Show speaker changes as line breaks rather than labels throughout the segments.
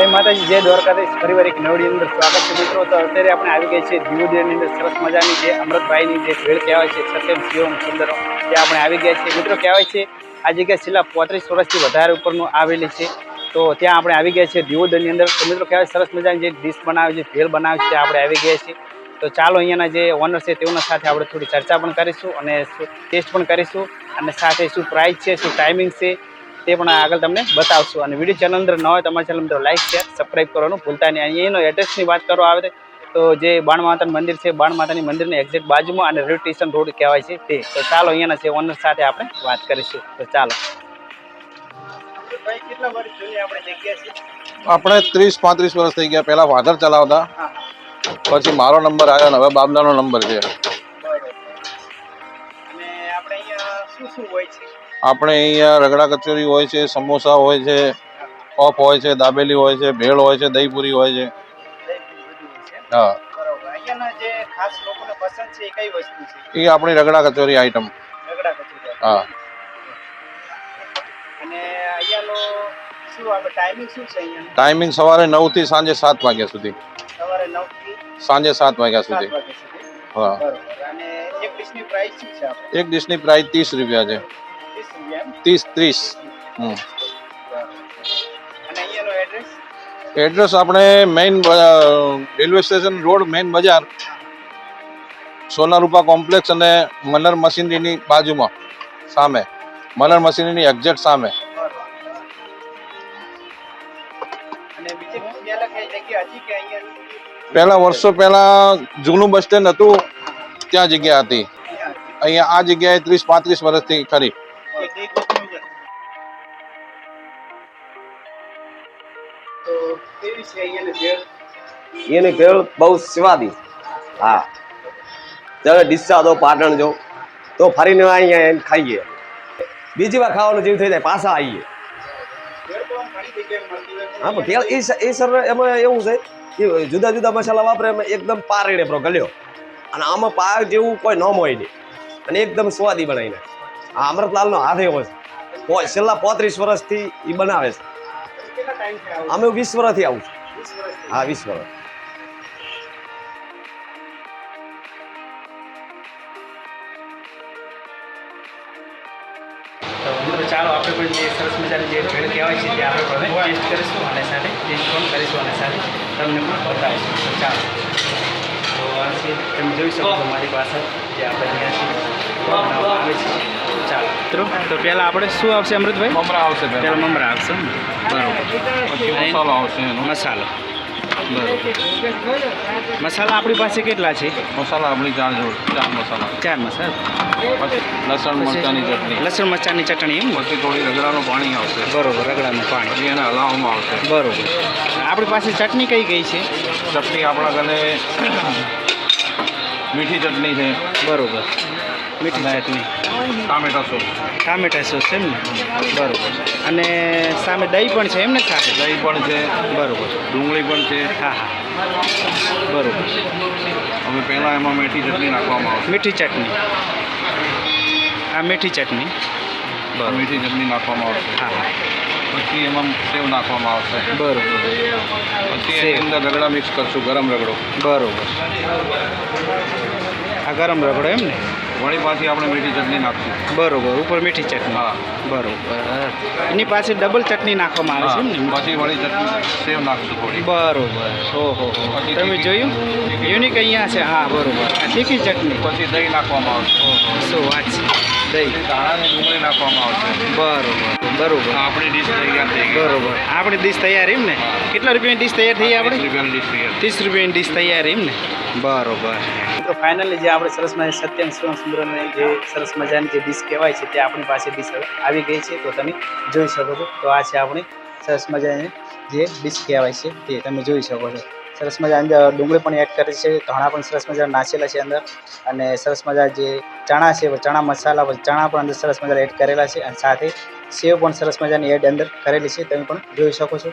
જય માતાજી, જય દ્વારકાધીશ. ફરીવાર એક નવડી અંદર સ્વાગત છે મિત્રો. તો અત્યારે આપણે આવી ગઈ છે દીવોદયની અંદર સરસ મજાની જે અમૃતભાઈની જે ભેળ કહેવાય છે સત્યમ શિવમ સુંદર જે આપણે આવી ગયા છીએ. મિત્રો, કહેવાય છે આ જગ્યા છેલ્લા પોત્રીસ વર્ષથી વધારે ઉપરનું આવેલી છે. તો ત્યાં આપણે આવી ગયા છીએ દીવોદયની અંદર. તો મિત્રો, કહેવાય સરસ મજાની જે ડીશ બનાવે છે, ભેળ બનાવે છે આપણે આવી ગયા છીએ. તો ચાલો અહીંયાના જે ઓનર છે, તેઓના સાથે આપણે થોડી ચર્ચા પણ કરીશું અને ટેસ્ટ પણ કરીશું. અને સાથે શું પ્રાઇસ છે, શું ટાઈમિંગ છે તે પણ આગળ તમને બતાવશું. અને વીડિયો ચેનલ અંદર ન હોય તમારા ચેનલ મિત્રો લાઈક શેર સબસ્ક્રાઈબ કરવાનું ભૂલતા નહીં. અને એનો એડ્રેસની વાત કરવા આવે તો જે બાણ માતાનું મંદિર છે બાણ માતાની મંદિરની એક્ઝેક્ટ બાજુમાં અને રેલવે સ્ટેશન રોડ કહેવાય છે તે. તો ચાલો અહીંયાના છે ઓનર સાથે આપણે વાત કરીશું. તો ચાલો. આપણે
ત્રીસ પાંત્રીસ વર્ષ થઈ ગયા. પહેલા વાધર ચલાવતા. પછી મારો નંબર આવ્યો ને હવે બાબલાનો નંબર છે.
આપણે અહીંયા
રગડા કચોરી હોય છે સમોસા હોય છે પફ હોય છે દાબેલી હોય છે ભેળ હોય છે દહીંપુરી હોય છે. હા.
એ
આપણી રગડા કચોરી આઈટમ હા.
ટાઈમિંગ
સવારે નવથી સાંજે સાત વાગ્યા સુધી. સાંજે સાત વાગ્યા સુધી. હા.
એક ડિશની પ્રાઇસ
ત્રીસ રૂપિયા છે.
ત્રીસ
ત્રીસ. હમ.
એડ્રેસ
આપણે main railway station road main Bazaar. Sonarupa complex અને મનર મશીનરીની બાજુમાં સામે. મનર મશીનરીની એક્ઝેક્ટ સામે.
પહેલા
વર્ષો પહેલા જૂનું બસ સ્ટેન્ડ હતું ત્યાં જગ્યા હતી. અહીંયા આ જગ્યાએ ત્રીસ પાંત્રીસ વર્ષથી ખરી.
એની ભેળ બહુ સ્વાદી હા. તમે ડીસા દો, પાટણ જો. તો ફરીને અહીંયા એને ખાઈએ. બીજી વાર ખાવાનું જીવ થઈ જાય, પાછા આવીએ. હા, પણ ભેળ એ સર, એમાં એવું છે કે જુદા જુદા મસાલા વાપરે, એમાં એકદમ પારેડે પ્રો ગલ્યો અને આમાં પાક જેવું કોઈ નોમ હોય નહીં અને એકદમ સ્વાદી બનાવીને. આ અમૃતલાલનો હાથ એવો છે. છેલ્લા પોત્રીસ વર્ષથી એ બનાવે છે. અમે વીસ વર્ષથી આવું છું. હા, વીસ વર્ષ.
કહેવાય છે, તે કરીશું અને સાથે ટેસ્ટ પણ કરીશું અને સાથે તમને પણ બતાવીશું. ચાલો. તો આ છે, તમે જોઈ શકો છો મારી પાસે જે આપણે અહીંયા છે ચાલો. મિત્રો તો પહેલાં આપણે શું આવશે અમૃતભાઈ?
મમરા આવશે
પહેલાં. મમરા આવશે. બરાબર.
મસાલો આવશે
મસાલો. બરાબર. મસાલા આપણી પાસે કેટલા છે?
મસાલા આપણી ચાર જોડ ચાર મસાલા.
ચાર મસાલા.
લસણ મરચાની ચટણી.
લસણ મરચાની ચટણી એમ?
પછી થોડી રગડાનું પાણી આવશે.
બરોબર રગડાનું પાણી.
પછી એને હલાવવામાં આવશે.
બરોબર. આપણી પાસે ચટણી કઈ કઈ છે?
ચટણી આપણા ઘરે મીઠી ચટણી છે.
બરોબર. મીઠી ચટણી
ટામેટા સોસ.
ટામેટા સોસ એમ ને? બરોબર. અને સામે દહીં પણ છે એમ ને સાથે
દહીં પણ છે.
બરાબર.
ડુંગળી પણ છે.
હા હા. બરાબર.
હવે પહેલાં એમાં મીઠી ચટણી નાખવામાં આવશે.
મીઠી ચટણી. આ મીઠી ચટણી. બરાબર.
મીઠી ચટણી નાખવામાં આવશે.
હા હા.
પછી એમાં સેવ નાખવામાં આવશે.
બરાબર.
પછી એની અંદર રગડા મિક્સ કરશું ગરમ રગડો.
બરાબર. આ ગરમ રગડો એમ ને?
વળી પાછી આપણે મીઠી ચટણી નાખશું.
બરોબર ઉપર મીઠી ચટણી.
હા.
બરોબર. એની પાસે ડબલ ચટણી નાખવામાં આવે છે ને?
પછી વળી ચટણી સેવ નાખશું થોડી.
બરોબર. ઓહો તમે જોયું? યુનિક અહીંયા છે. હા બરોબર. આ તીખી ચટણી.
પછી દહીં નાખવામાં આવશે.
શું વાત છે. દહીં.
ધાણાની ડુંગળી નાખવામાં આવશે.
બરોબર. બરોબર.
આપણી ડીશ તૈયાર થઈ ગઈ.
બરોબર. આપણી ડીશ તૈયાર એમ ને? કેટલા રૂપિયાની ડીશ તૈયાર થઈ આપણે?
ત્રીસ રૂપિયાની ડીશ તૈયાર.
એમ ને? બરોબર. તો ફાઇનલી જે આપણે સરસ મજા સત્યન શિવમ સુંદરને જે સરસ મજાની જે ડીશ કહેવાય છે તે આપણી પાસે ડીશ આવી ગઈ છે તો તમે જોઈ શકો છો. તો આ છે આપણી સરસ મજાની જે ડીશ કહેવાય છે તે તમે જોઈ શકો છો. સરસ મજા અંદર ડુંગળી પણ એડ કરી છે ધાણા પણ સરસ મજા નાચેલા છે અંદર. અને સરસ મજા જે ચણા છે ચણા મસાલા ચણા પણ અંદર સરસ મજા એડ કરેલા છે. અને સાથે સેવ પણ સરસ મજાની એડ અંદર કરેલી છે, તમે પણ જોઈ શકો છો.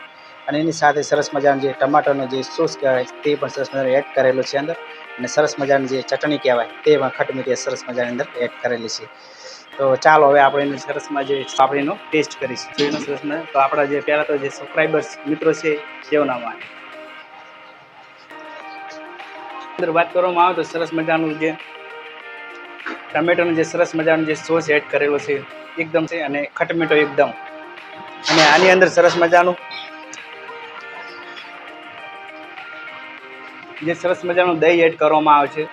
અને એની સાથે સરસ મજાનું જે ટમાટરનો જે સોસ કહેવાય તે પણ સરસ મજાનો એડ કરેલો છે અંદર. અને સરસ મજાની જે ચટણી કહેવાય, તે પણ ખટમીઠી સરસ મજાની અંદર એડ કરેલી છે. તો ચાલો હવે આપણે એનું સરસમાં જે સાપડીનો ટેસ્ટ કરીશું. તો એનો સરસમાં તો આપણા જે પહેલાં તો જે સબસ્ક્રાઈબર્સ મિત્રો છે તેઓ નામ અંદર વાત કરવામાં આવે તો સરસ મજાનું જે ટમેટોનું જે સરસ મજાનું જે સોસ એડ કરેલો છે, એકદમ છે અને ખટમીઠો એકદમ. અને આની અંદર સરસ મજાનું જે સરસ મજાનું દહીં એડ કરવામાં આવે છે.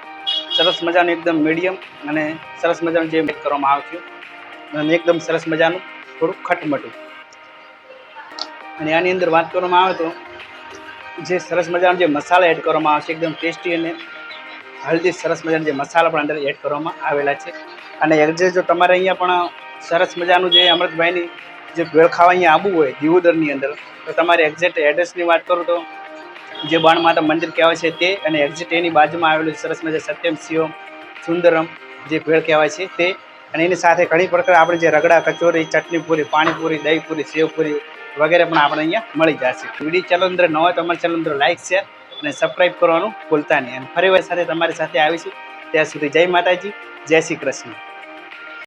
સરસ મજાનું એકદમ મીડિયમ અને સરસ મજાનું જે એડ કરવામાં આવે છે. અને એકદમ સરસ મજાનું થોડું ખટમટું અને આની અંદર વાત કરવામાં આવે તો, જે સરસ મજાનો જે મસાલા એડ કરવામાં આવે છે, એકદમ ટેસ્ટી અને હલ્દી સરસ મજાના જે મસાલા પણ અંદર એડ કરવામાં આવેલા છે. અને જે જો તમારે અહીંયા પણ સરસ મજાનું જે અમૃતભાઈની જે ભેળ ખાવા અહીંયા આવવું હોય, દિવોદરની અંદર, તો તમારે એક્ઝેક્ટ એડ્રેસની વાત કરું તો જે બાણ માતા મંદિર કહેવાય છે તે અને એક્ઝેક્ટ એની બાજુમાં આવેલું સરસ મજા સત્યમ, શિવમ, સુંદરમ જે ભેળ કહેવાય છે તે. અને એની સાથે ઘણી પ્રકાર આપણે જે રગડા, કચોરી, ચટણી પૂરી, પાણીપુરી દહીં પૂરી સેવપુરી વગેરે પણ આપણે અહીંયા મળી જશે. વીડિયો ચેનલ અંદર ન હોય તો અમારી ચેનલ અંદર લાઈક શેર અને સબસ્ક્રાઈબ કરવાનું ભૂલતા નહીં. અને ફરી વાર સાથે તમારી સાથે આવીશું. ત્યાં સુધી જય માતાજી, જય શ્રી કૃષ્ણ.